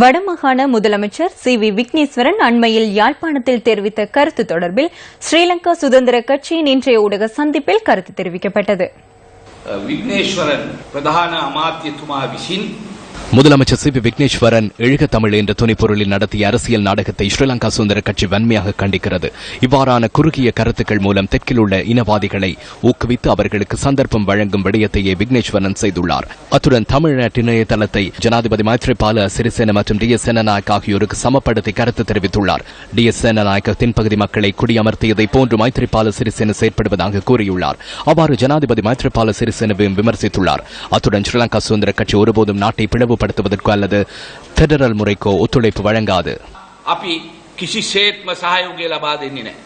வடமாகாண முதலமைச்சர் C V Vigneswaran அண்மையில் யாழ்ப்பாணத்தில் தெரிவித்த கருத்து தொடர்பில் ஸ்ரீலங்கா சுதந்திர கட்சியின் இன்றைய ஊடக சந்திப்பில் கருத்து தெரிவிக்கப்பட்டது. விக்னேஸ்வரன் பிரதான அமாத்தியத்துமாவிசின் முதலமைச்சர் சி பி விக்னேஸ்வரன் எழுக தமிழ் என்ற துணைப்பொருளில் நடத்திய அரசியல் நாடகத்தை ஸ்ரீலங்கா சுதந்திர கட்சி வன்மையாக கண்டிக்கிறது. இவ்வாறான குறுகிய கருத்துக்கள் மூலம் தெற்கில் உள்ள இனவாதிகளை ஊக்குவித்து அவர்களுக்கு சந்தர்ப்பம் வழங்கும் விடயத்தையே விக்னேஸ்வரன் செய்துள்ளார். அத்துடன் தமிழ்நாட்டு இணையதளத்தை ஜனாதிபதி மைத்ரிபால சிறிசேன மற்றும் டி எஸ் சேனநாயக் ஆகியோருக்கு சமப்படுத்தி கருத்து தெரிவித்துள்ளார். டி எஸ் சேனநாயக்க தென்பகுதி மக்களை குடியமர்த்தியதை போன்று மைத்ரிபால சிறிசேன செயற்படுவதாக கூறியுள்ளார். அவ்வாறு ஜனாதிபதி மைத்ரிபால சிறிசேனவையும் விமர்சித்துள்ளார். அத்துடன் ஸ்ரீலங்கா சுதந்திர கட்சி ஒருபோதும் நாட்டை பிளவுபடுத்துவதற்கோ அல்லது பெடரல் முறைக்கோ ஒத்துழைப்பு வழங்காது අපි කිසිසේත්ම සහයෝගය ලබා දෙන්නේ නැහැ.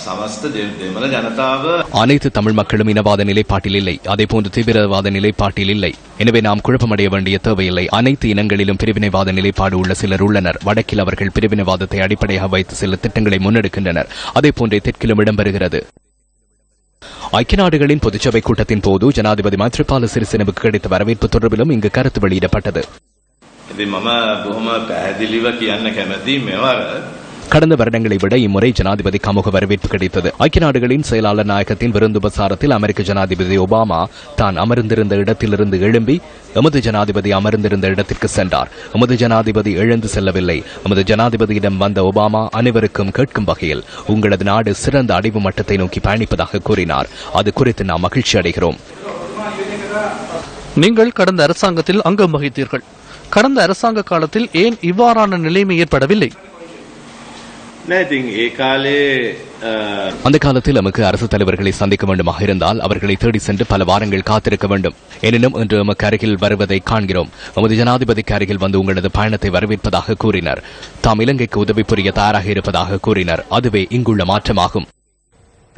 සමස්ත දෙ- දෙමළ ජනතාව அனைத்து தமிழ் மக்களும் இனவாத நிலைப்பாட்டில் இல்லை அதேபோன்று தீவிரவாத நிலைப்பாட்டில் இல்லை எனவே நாம் குழப்பமடைய வேண்டிய தேவையில்லை அனைத்து இனங்களிலும் பிரிவினைவாத நிலைப்பாடு உள்ள சிலர் உள்ளனர் வடக்கில் அவர்கள் பிரிவினைவாதத்தை அடிப்படையாக வைத்து சில திட்டங்களை முன்னெடுக்கின்றனர் அதேபோன்றே தெற்கிலும் இடம்பெறுகிறது ஐக்கிய நாடுகளின் பொதுச்சபை கூட்டத்தின் போது ஜனாதிபதி மைத்ரிபால சிறிசேனவுக்கு கிடைத்த வரவேற்பு தொடர்பிலும் இங்கு கருத்து வெளியிடப்பட்டது கடந்த வருடங்களை விட இம்முறை ஜனாதிபதி கமுக வரவேற்பு கிடைத்தது. ஐக்கிய நாடுகளின் செயலாளர் நாயகத்தின் விருந்துபசாரத்தில் அமெரிக்க ஜனாதிபதி ஒபாமா தான் அமர்ந்திருந்த இடத்திலிருந்து எழும்பி எமது ஜனாதிபதி அமர்ந்திருந்த இடத்திற்கு சென்றார். எமது ஜனாதிபதி எழுந்து செல்லவில்லை. எமது ஜனாதிபதியிடம் வந்த ஒபாமா அனைவருக்கும் கேட்கும் வகையில் உங்களது நாடு சிறந்த அடைவு மட்டத்தை நோக்கி பயணிப்பதாக கூறினார். அது குறித்து நாம் மகிழ்ச்சி அடைகிறோம். நீங்கள் கடந்த அரசாங்கத்தில் அங்கம் வகித்தீர்கள். கடந்த அரசாங்க காலத்தில் ஏன் இவ்வாறான நிலைமை ஏற்படவில்லை? அந்த காலத்தில் நமக்கு அரசு தலைவர்களை சந்திக்க வேண்டுமாக இருந்தால் அவர்களை தேடி சென்று பல வாரங்கள் காத்திருக்க வேண்டும். எனினும் இன்று நமக்கு அருகில் வருவதை காண்கிறோம். நமது ஜனாதிபதிக்கு அருகில் வந்து உங்களது பயணத்தை வரவேற்பதாக கூறினர். தாம் இலங்கைக்கு உதவி புரிய தயாராக இருப்பதாக கூறினர். அதுவே இங்குள்ள மாற்றமாகும்.